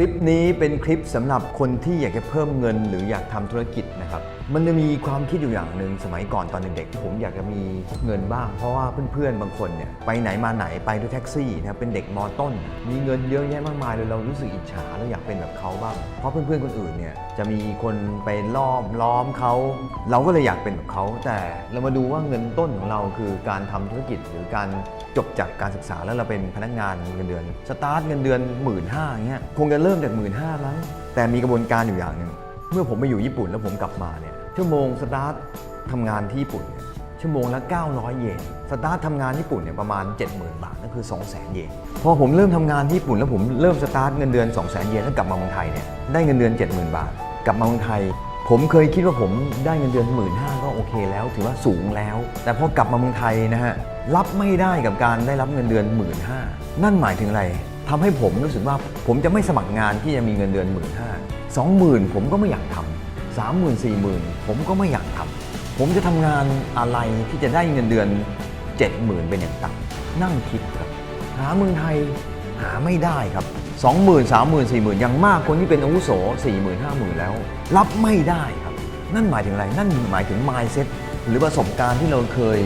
ลิปนี้เป็นคลิปสำหรับคนที่อยากจะเพิ่มเงินหรืออยากทำธุรกิจนะครับ มันจะมีความคิดอยู่อย่างหนึ่งสมัยก่อนตอนเด็กๆผมอยากจะมีเงินบ้าง เพราะว่าเพื่อนๆบางคนเนี่ยไปไหนมาไหนไปด้วยแท็กซี่นะเป็นเด็กมต้น มีเงินเยอะแยะมากมายเลยเรารู้สึกอิจฉาแล้วอยากเป็นแบบเขาบ้าง เพราะเพื่อนๆคนอื่นเนี่ยจะมีคนไปล้อมล้อมเขา เราก็เลยอยากเป็นแบบเขา แต่เรามาดูว่าเงินต้นของเราคือการทำธุรกิจหรือการจบจากการศึกษาแล้วเราเป็นพนักงานเงินเดือนสตาร์ทเงินเดือนหมื่นห้าเงี้ยคงจะเริ่มจากหมื่นห้ามั้งแต่มีกระบวนการอยู่อย่างหนึ่งเมื่อผมไปอยู่ญี่ปุ่นแล้วผมกลับมาเนี่ยชั่วโมงสตาร์ททำงานที่ญี่ปุ่น ชั่วโมงละ 900 เยนสตาร์ททำงานญี่ปุ่นเนี่ยประมาณ 70,000 บาทนั่นคือ 200,000 เยนพอผมเริ่มทำงานที่ญี่ปุ่นแล้วผมเริ่มสตาร์ทเงินเดือน 200,000 เยนแล้วกลับมาเมืองไทยเนี่ยได้เงินเดือน 70,000 บาท กลับมาเมืองไทย ผมเคยคิดว่าผมได้เงินเดือนหมื่นห้าก็โอเคแล้ว ถือว่าสูงแล้ว แต่พอกลับมาเมืองไทยนะฮะรับไม่ได้กับการได้รับเงินเดือนหมื่นห้านั่นหมายถึงอะไร ทำให้ผมรู้สึกว่าผมจะไม่สมัครงานที่จะมีเงินเดือนหมื่นห้าสองหมื่นผมก็ไม่อยากทำสามหมื่นสี่หมื่นผมก็ไม่อยากทำผมจะทำงานอะไรที่จะได้เงินเดือนเจ็ดหมื่นเป็นอย่างต่ำนั่งคิดครับหาเมืองไทยหาไม่ได้ครับ20,000 30,000 40,000ยังมากคนที่เป็นอาวุโส40,000 50,000แล้ว รับไม่ได้ครับ นั่นหมายถึงอะไร นั่นหมายถึง mindset หรือประสบการณ์ที่เราเคย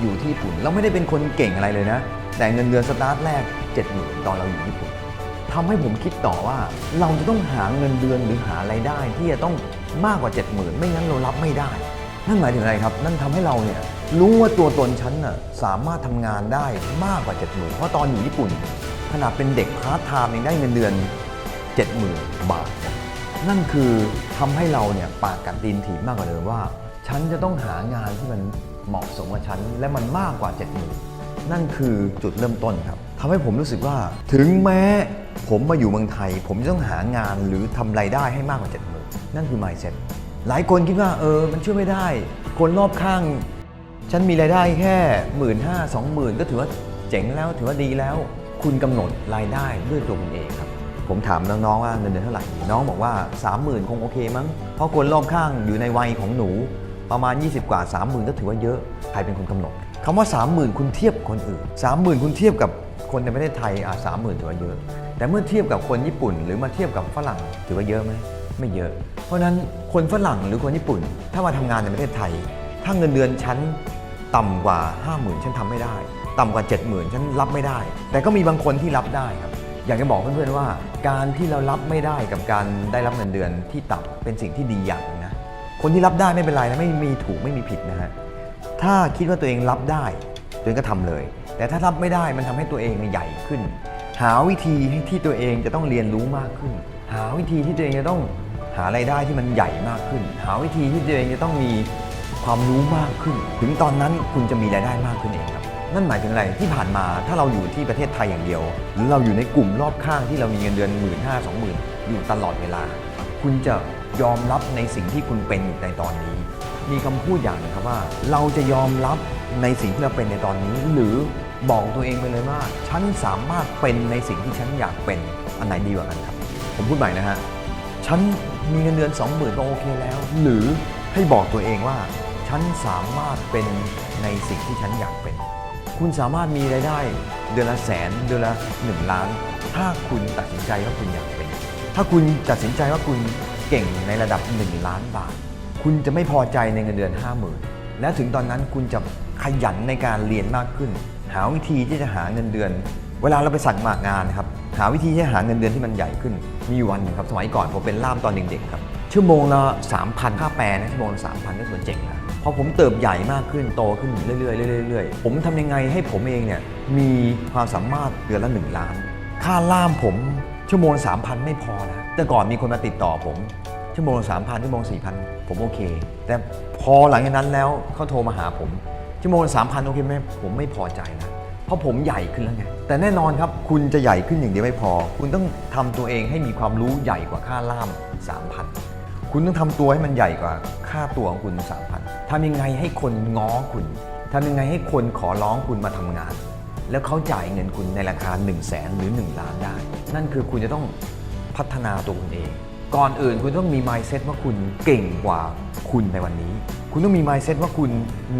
อยู่ที่ญี่ปุ่น เราไม่ได้เป็นคนเก่งอะไรเลยนะ แต่เงินเดือนสตาร์ทแรก70,000ตอนเราอยู่ญี่ปุ่นทำให้ผมคิดต่อว่าเราจะต้องหาเงินเดือนหรือหาไรายได้ ที่จะต้องมากกว่า 70,000 ไม่งั้นเรารับไม่ได้ นั่นหมายถึงอะไรครับ นั่นทำให้เราเนี่ยรู้ว่าตัวตนฉันน่ะสามารถทำงานได้มากกว่า 70,000 เพราะตอนอยู่ญี่ปุ่น ขนาดเป็นเด็กพาร์ทไทม์ยังได้เงินเดือน 70,000 บาท นั่นคือทำให้เราเนี่ยปากกัดดินถีบมากกว่าเดิมว่า ฉันจะต้องหางานที่มันเหมาะสมกับฉันและมันมากกว่า 70,000 นั่นคือจุดเริ่มต้นครับทำให้ผมรู้สึกว่า ถึงแม้ผมมาอยู่เมืองไทย ผมจะต้องหางานหรือทำไรายได้ให้มากกว่า70,000นั่นคือ mindset หลายคนคิดว่าเออ มันช่วยไม่ได้ คนรอบข้าง ฉันมีรายได้แค่หมื่นห้าสองหมื่นก็ถือว่าเจ๋งแล้วถือว่าดีแล้ว คุณกำหนดรายได้ด้วยตัวคุณเองครับ ผมถามน้องๆว่าเงินเดือนเท่าไหร่ น้องบอกว่า 30,000 คงโอเคมั้ง เพราะคนรอบข้างอยู่ในวัยของหนู ประมาณ 20 กว่า 30,000 ก็ถือว่าเยอะ ใครเป็นคนกำหนด คำว่า 30,000 คุณเทียบคนอื่น 30,000 คุณเทียบกับคนในประเทศไทยอะ30,000ถือว่าเยอะ แต่เมื่อเทียบกับคนญี่ปุ่น หรือมาเทียบกับฝรั่งถือว่าเยอะไหมไม่เยอะ เพราะฉะนั้นคนฝรั่งหรือคนญี่ปุ่น ถ้ามาทำงานในประเทศไทย ถ้าเงินเดือนชั้นต่ำกว่า 50,000 ฉันทำไม่ได้ ต่ำกว่า 70,000 ฉันรับไม่ได้ แต่ก็มีบางคนที่รับได้ครับอยากจะบอกเพื่อนๆว่า การที่เรารับไม่ได้กับการได้รับเงินเดือนที่ต่ำเป็นสิ่งที่ดีอย่างนะคนที่รับได้ไม่เป็นไรนะไม่มีถูกไม่มีผิดนะฮะ ถ้าคิดว่าตัวเองรับได้ ตัวเองก็ทำเลย แต่ถ้ารับไม่ได้มันทำให้ตัวเองใหญ่ขึ้น หาวิธีให้ที่ตัวเองจะต้องเรียนรู้มากขึ้น หาวิธีที่ตัวเองจะต้องหารายได้ที่มันใหญ่มากขึ้น หาวิธีที่ตัวเองจะต้องมีความรู้มากขึ้น ถึงตอนนั้นคุณจะมีรายได้มากขึ้นเองครับ นั่นหมายถึงอะไรที่ผ่านมาถ้าเราอยู่ที่ประเทศไทยอย่างเดียว หรือเราอยู่ในกลุ่มรอบข้างที่เรามีเงินเดือนหมื่นห้าสองหมื่นอยู่ตลอดเวลา คุณจะยอมรับในสิ่งที่คุณเป็นในตอนนี้ มีคำพูดอย่างหนึงครับว่า เราจะยอมรับในสิ่งที่เราเป็นในตอนนี้ หรือบอกตัวเองไปเลยว่า ฉันสามารถเป็นในสิ่งที่ฉันอยากเป็นอันไหนดีกว่ากันครับ ผมพูดใหม่นะฮะฉันมีเงินเดือน20,000ก็โอเคแล้ว หรือให้บอกตัวเองว่า ฉันสามารถเป็นในสิ่งที่ฉันอยากเป็น คุณสามารถมีรายได้เดือนละแสนเดือนละ 1 ล้าน ถ้าคุณตัดสินใจว่าคุณอยากเป็น ถ้าคุณตัดสินใจว่าคุณเก่งในระดับ 1 ล้านบาท คุณจะไม่พอใจในเงินเดือน 50,000 และถึงตอนนั้นคุณจะขยันในการเรียนมากขึ้น หาวิธีที่จะหาเงินเดือน เวลาเราไปสั่งมากงานนะครับหาวิธีที่จะหาเงินเดือนที่มันใหญ่ขึ้น มีอยู่วันหนึ่งครับสมัยก่อนผมเป็นล่ามตอนเด็กๆครับชั่วโมงละ3,000ค่าแปลนะชั่วโมงละ3,000ก็ถือว่าเจ๋งแล้วพอผมเติบใหญ่มากขึ้นโตขึ้นเรื่อยๆเรื่อยๆผมทำยังไงให้ผมเองเนี่ยมีความสามารถเดือนละ1ล้าน ค่าล่ามผมชั่วโมงละ3,000ไม่พอนะแต่ก่อนมีคนมาติดต่อผม ชั่วโมงละ3,000ชั่วโมง4,000ผมโอเค แต่พอหลังจากนั้นแล้วเขาโทรมาหาผมชั่วโมงละ3,000โอเคไหมผมไม่พอใจนะเพราะผมใหญ่ขึ้นแล้วไงแต่แน่นอนครับคุณจะใหญ่ขึ้นอย่างเดียวไม่พอ คุณต้องทำตัวเองให้มีความรู้ใหญ่กว่าค่าล่าม3,000คุณต้องทำตัวให้มันใหญ่กว่าค่าตัวของคุณ3,000ทำยังไงให้คนง้อคุณทำยังไงให้คนขอร้องคุณมาทำงาน แล้วเขาจ่ายเงินคุณในราคา 1 0 0 0 0แสนหรือ 1 ล้านได้ นั่นคือคุณจะต้องพัฒนาตัวคุณเอง ก่อนอื่นคุณต้องมี mindset ว่าคุณเก่งกว่าคุณในวันนี้ คุณต้องมี mindset ว่าคุณ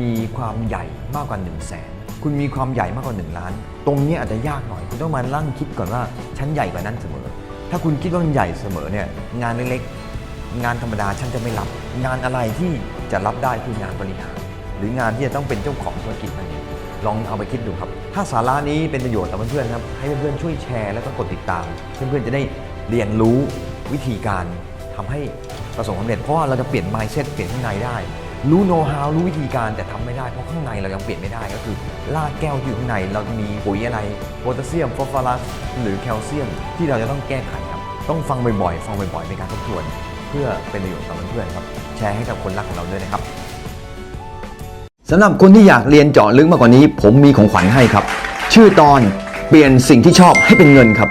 มีความใหญ่มากกว่า1 0 0 0 0แสนคุณมีความใหญ่มากกว่า 1 ล้าน ตรงนี้อาจจะยากหน่อย คุณต้องมาลั่งคิดก่อนว่าฉันใหญ่กว่านั้นเสมอ ถ้าคุณคิดว่ามันใหญ่เสมอเนี่ยงานเล็กๆงานธรรมดาฉันจะไม่รับ งานอะไรที่จะรับได้คืองานบริหารหรืองานที่จะต้องเป็นเจ้าของธุรกิจนั่นเองลองเอาไปคิดดูครับ ถ้าสาระนี้เป็นประโยชน์ต่อเพื่อนๆครับให้เพื่อนๆช่วยแชร์แล้วก็กดติดตาม เพื่อนๆจะได้เรียนรู้ วิธีการทำให้ประสบความสำเร็จเพราะว่าเราจะเปลี่ยน mindset เปลี่ยนข้างในได้ รู้โน้ตฮาวรู้วิธีการแต่ทำไม่ได้เพราะข้างในเรายังเปลี่ยนไม่ได้ก็คือรากแก้วที่อยู่ข้างในเราจะมีปุ๋ยอะไรโพแทสเซียมฟอสฟอรัสหรือแคลเซียม ที่เราจะต้องแก้ไขครับ ต้องฟังบ่อยๆฟังบ่อยๆในการทบทวน เพื่อเป็นประโยชน์ต่อเพื่อนๆครับแชร์ให้กับคนรักของเราด้วยนะครับสำหรับคนที่อยากเรียนเจาะลึกมากกว่านี้ ผมมีของขวัญให้ครับ ชื่อตอนเปลี่ยนสิ่งที่ชอบให้เป็นเงินครับ